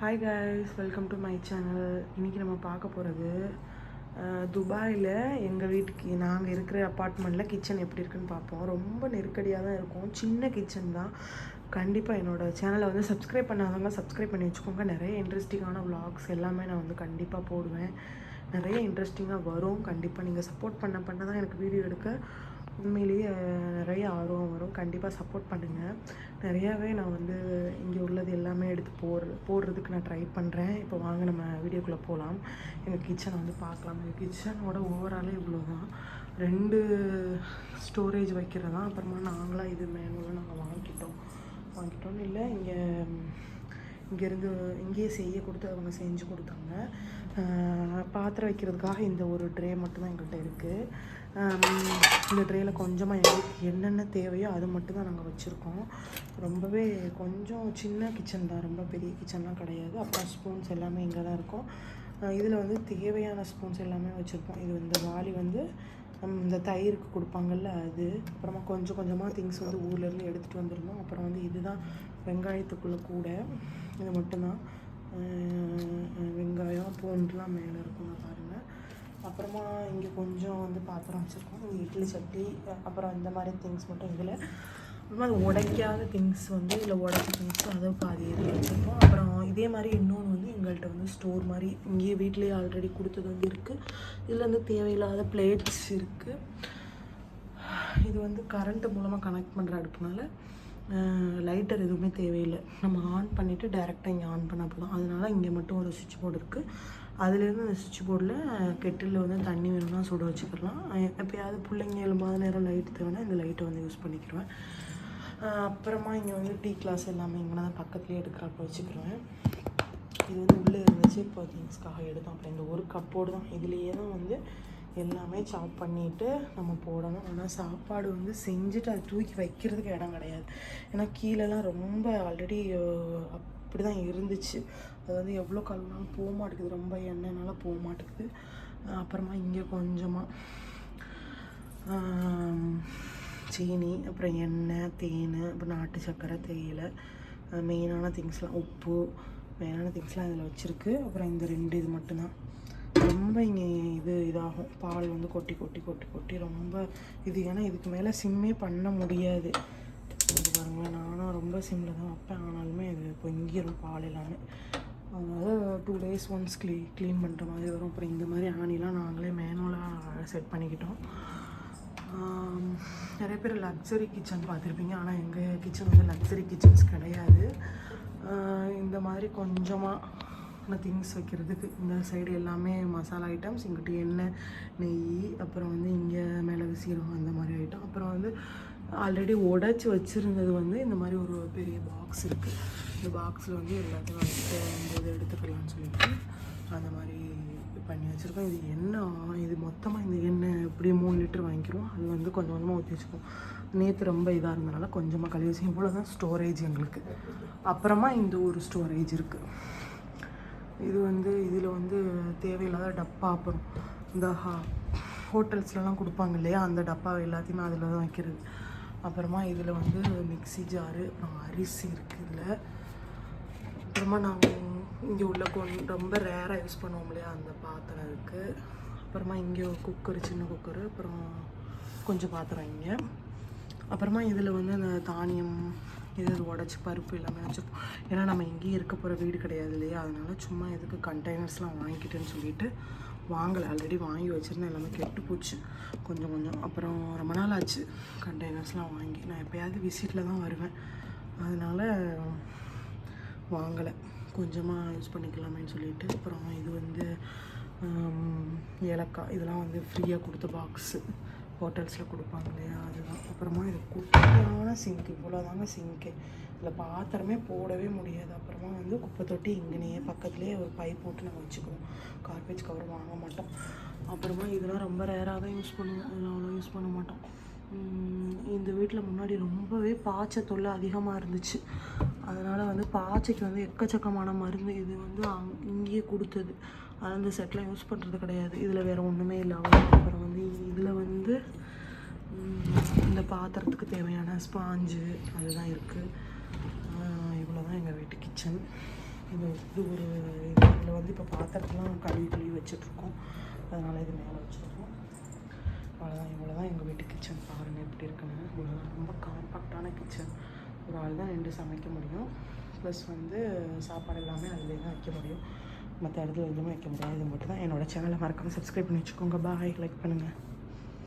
Hi guys welcome to my channel இன்றைக்கி நம்ம பார்க்க போகிறது துபாயில் எங்கள் வீட்டுக்கு நாங்கள் இருக்கிற அப்பார்ட்மெண்ட்டில் கிச்சன் எப்படி இருக்குன்னு பார்ப்போம். ரொம்ப நெருக்கடியாக தான் இருக்கும். சின்ன கிச்சன் தான். கண்டிப்பாக என்னோடய சேனலை வந்து சப்ஸ்கிரைப் பண்ணாதவங்க சப்ஸ்கிரைப் பண்ணி வச்சுக்கோங்க. நிறைய இன்ட்ரெஸ்டிங்கான vlogs எல்லாமே நான் வந்து கண்டிப்பாக போடுவேன். நிறைய இன்ட்ரெஸ்டிங்காக வரும். கண்டிப்பாக நீங்கள் சப்போர்ட் பண்ண பண்ண தான் எனக்கு வீடியோ எடுக்க உண்மையிலேயே நிறைய ஆர்வம் வரும். கண்டிப்பாக சப்போர்ட் பண்ணுங்கள் நிறையாவே நான் வந்து இங்கே உள்ளது எல்லாமே எடுத்து போடுற போடுறதுக்கு நான் ட்ரை பண்ணுறேன் இப்போ வாங்க நம்ம வீடியோக்குள்ளே போகலாம் எங்கள் கிச்சனை வந்து பார்க்கலாம். எங்கள் கிச்சனோட ஓவராலே இவ்வளோ தான் ரெண்டு ஸ்டோரேஜ் வைக்கிறதா அப்புறமா நாங்களாக இது மேனுவலாக நாங்கள் வாங்கிட்டோம். வாங்கிட்டோம்னு இல்லை இங்கே இங்கேருந்து இங்கேயே செய்ய கொடுத்து அவங்க செஞ்சு கொடுத்தாங்க. பாத்திரம் வைக்கிறதுக்காக இந்த ஒரு ட்ரே மட்டும்தான் எங்கள்கிட்ட இருக்குது இந்த ட்ரேயில் கொஞ்சமாக எங்களுக்கு என்னென்ன தேவையோ அது மட்டும்தான் நாங்கள் வச்சுருக்கோம். ரொம்பவே கொஞ்சம் சின்ன கிச்சன் தான் ரொம்ப பெரிய கிச்சன்லாம் கிடையாது. அப்புறம் ஸ்பூன்ஸ் எல்லாமே இங்கே தான் இருக்கும் இதில் வந்து தேவையான ஸ்பூன்ஸ் எல்லாமே வச்சுருப்போம் இது இந்த வாளி வந்து இந்த தயிருக்கு கொடுப்பாங்கல்ல அது. அப்புறமா கொஞ்சம் கொஞ்சமாக திங்ஸ் வந்து ஊர்லேருந்து எடுத்துகிட்டு வந்துருந்தோம் அப்புறம் வந்து இதுதான் வெங்காயத்துக்குள்ளே கூட. இது மட்டும்தான். வெங்காயம் பூண்டுலாம் மேலே இருக்குங்க பாருங்கள் அப்புறமா இங்கே கொஞ்சம் வந்து பாத்திரம் வச்சுருக்கோம். இட்லி சட்டி அப்புறம் இந்த மாதிரி திங்ஸ் மட்டும் இதில். அப்புறமா அது உடைக்காத திங்ஸ் வந்து இதில் உடச்ச திங்ஸ் அதை பாதி இதில் வச்சுருக்கோம் அப்புறம் இதே மாதிரி இன்னொன்று வந்து எங்கள்கிட்ட வந்து ஸ்டோர் மாதிரி இங்கேயே வீட்லேயே ஆல்ரெடி கொடுத்தது வந்து இருக்குது இதில் வந்து தேவையில்லாத பிளேட்ஸ் இருக்குது இது வந்து கரண்ட்டு மூலமாக கனெக்ட் பண்ணுற அடுப்புனால லைட்டர் எதுவுமே தேவையில்லை. நம்ம ஆன் பண்ணிவிட்டு டேரெக்டாக இங்கே ஆன் பண்ண போதும். அதனால இங்கே மட்டும் ஒரு சுவிட்ச் போர்டு இருக்குது அதுலேருந்து அந்த சுவிட்ச் போர்டில் கெட்டிலில் வந்து தண்ணி வேணும்னா சுட வச்சுக்கலாம். எப்போயாவது பிள்ளைங்க எழும்பாத நேரம் லைட் தேவைன்னா இந்த லைட்டை வந்து யூஸ் பண்ணிக்கிடுவேன் அப்புறமா இங்கே வந்து டீ கிளாஸ் எல்லாமே இங்கே தான் பக்கத்துலேயே எடுக்கிறப்ப வச்சுக்கிடுவேன் இது வந்து உள்ளே இருந்துச்சு. இப்போ திங்ஸ்க்காக எடுத்தோம் அப்புறம் இந்த ஒரு கப்போடு தான். இதுலேயே தான் வந்து எல்லாமே சாப் பண்ணிவிட்டு நம்ம போடணும். ஆனால் சாப்பாடு வந்து செஞ்சுட்டு அது தூக்கி வைக்கிறதுக்கு இடம் கிடையாது. ஏன்னா கீழெல்லாம் ரொம்ப ஆல்ரெடி அப்படி தான் இருந்துச்சு. அது வந்து எவ்வளோ கழுவினாலும் போக மாட்டேங்குது. ரொம்ப எண்ணெய்னால போக மாட்டேங்குது. அப்புறமா இங்கே கொஞ்சமாக சீனி அப்புறம் எண்ணெய் தேன் அப்புறம் நாட்டு சர்க்கரை தேயிலை மெயினான திங்ஸ்லாம் உப்பு மெயினான திங்ஸ்லாம் இதில் வச்சுருக்கு. அப்புறம் இந்த ரெண்டு இது மட்டும்தான். ரொம்ப இங்கே இது இதாகும். பால் வந்து கொட்டி கொட்டி கொட்டி கொட்டி ரொம்ப இது. ஏன்னா இதுக்கு மேலே சிம்மே பண்ண முடியாது. இது பாருங்களேன் நானும் ரொம்ப சிம்மில் தான் வைப்பேன். ஆனாலுமே இது பொங்கிடும் பால் எல்லாமே. அதனால் two days once clean clean பண்ணுற மாதிரி வரும். அப்புறம் இந்த மாதிரி ஆணிலாம் நாங்களே மேனுவலாக செட் பண்ணிக்கிட்டோம். நிறைய பேர் லக்ஸரி கிச்சன் பார்த்துருப்பீங்க. ஆனால் எங்கள் கிச்சன் வந்து லக்ஸரி கிச்சன்ஸ் கிடையாது. இந்த மாதிரி கொஞ்சமாக திங்ஸ் வைக்கிறதுக்கு இந்த சைடு எல்லாமே மசாலா ஐட்டம்ஸ் இங்கிட்ட எண்ணெய் நெய் அப்புறம் வந்து இங்கே மிளகு சீரகம் அந்த மாதிரி ஐட்டம் அப்புறம் வந்து ஆல்ரெடி உடைச்சி வச்சுருந்தது வந்து இந்த மாதிரி ஒரு பெரிய பாக்ஸ் இருக்குது இந்த பாக்ஸில் வந்து எல்லாத்தையும் வந்துட்டு இந்த இதை எடுத்துக்கலாம்னு சொல்லிட்டு அந்த மாதிரி பண்ணி வச்சுருக்கோம். இது என்ன இது மொத்தமாக இந்த எண்ணெய் இப்படி மூணு லிட்டர் வாங்கிக்கிறோம். அது வந்து கொஞ்சம் கொஞ்சமாக ஊற்றி வச்சுக்கோம் நேற்று ரொம்ப இதாக இருந்தனால கொஞ்சமாக கழுவி வச்சு இவ்வளோ தான் ஸ்டோரேஜ் எங்களுக்கு. அப்புறமா இந்த ஒரு ஸ்டோரேஜ் இருக்குது இது வந்து இதில் வந்து தேவையில்லாத டப்பா அப்புறம் இந்த ஹா ஹோட்டல்ஸ்லலாம் கொடுப்பாங்க இல்லையா? அந்த டப்பா எல்லாத்தையுமே அதில் தான் வைக்கிறது. அப்புறமா இதில் வந்து மிக்ஸி ஜாரு அப்புறம் அரிசி இருக்குது இதில். அப்புறமா நாங்கள் இங்கே உள்ள கொண் ரொம்ப ரேராக யூஸ் பண்ணுவோம் இல்லையா அந்த பாத்திரம் இருக்குது அப்புறமா இங்கே குக்கர் சின்ன குக்கரு அப்புறம் கொஞ்சம் பாத்திரம் இங்கே. அப்புறமா இதில் வந்து அந்த தானியம் இது உடச்சி பருப்பு எல்லாமே வச்சுப்போம் ஏன்னா நம்ம எங்கேயும் இருக்க போகிற வீடு கிடையாது இல்லையா அதனால சும்மா எதுக்கு கண்டெய்னர்ஸ்லாம் வாங்கிக்கிட்டேன்னு சொல்லிட்டு வாங்கலை. ஆல்ரெடி வாங்கி வச்சுருந்தேன் எல்லாமே கெட்டு போச்சு. கொஞ்சம் கொஞ்சம். அப்புறம் ரொம்ப நாள் ஆச்சு கண்டெய்னர்ஸ்லாம் வாங்கி. நான் எப்போயாவது விசிட்டில் தான் வருவேன். அதனால் வாங்கலை. கொஞ்சமாக யூஸ் பண்ணிக்கலாமேன்னு சொல்லிட்டு அப்புறம் இது வந்து ஏலக்காய். இதெல்லாம் வந்து ஃப்ரீயாக கொடுத்த பாக்ஸு. ஹோட்டல்ஸில் கொடுப்பாங்க இல்லையா? அதுதான். அப்புறமா இது குட்டியான சிங்க் இவ்வளோ தாங்க சிங்க்கு. இதில் பாத்திரமே போடவே முடியாது. அப்புறமா வந்து குப்பை தொட்டி இங்கேனையே பக்கத்துலேயே ஒரு பைப் போட்டு நாங்கள் வச்சுக்குவோம். கார்பேஜ் கவர் வாங்க மாட்டோம். அப்புறமா இதெல்லாம் ரொம்ப ரேராக தான் யூஸ் பண்ணுவோம். இதெல்லாம் அவ்வளோ யூஸ் பண்ண மாட்டோம். இந்த வீட்டில் முன்னாடி ரொம்பவே பாய்ச்ச தொல்லை அதிகமாக இருந்துச்சு. அதனால் வந்து பாச்சைக்கு வந்து எக்கச்சக்கமான மருந்து இது வந்து அங் இங்கேயே கொடுத்தது. அது அந்த செட்டில் யூஸ் பண்ணுறது கிடையாது. இதில் வேறு ஒன்றுமே இல்லை. அப்புறம் வந்து இதில் வந்து இந்த பாத்திரத்துக்கு தேவையான ஸ்பாஞ்சு அதுதான் இருக்குது இவ்வளோ தான் எங்கள் வீட்டு கிச்சன் இது இது ஒரு இதில் வந்து இப்போ பாத்திரத்தெலாம் கழுவி கழுவி வச்சிட்ருக்கோம் அதனால் இது மேலே வச்சுருக்கோம். அவ்வளோதான் இவ்வளோ தான் எங்கள் வீட்டு கிச்சன் பாருங்கள் எப்படி இருக்குன்னு. இவ்வளோ ரொம்ப காம்பாக்டான கிச்சன் ஒரு ஆள் தான் ரெண்டு சமைக்க முடியும். ப்ளஸ் வந்து சாப்பாடு எல்லாமே அதிலே தான் வைக்க முடியும். மற்ற இடத்துல எதுவுமே வைக்க முடியாது. இது மட்டும் தான் என்னோடய சேனலை மறக்காமல் சப்ஸ்கிரைப் பண்ணி வச்சுக்கோங்க. பாய் லைக் பண்ணுங்கள்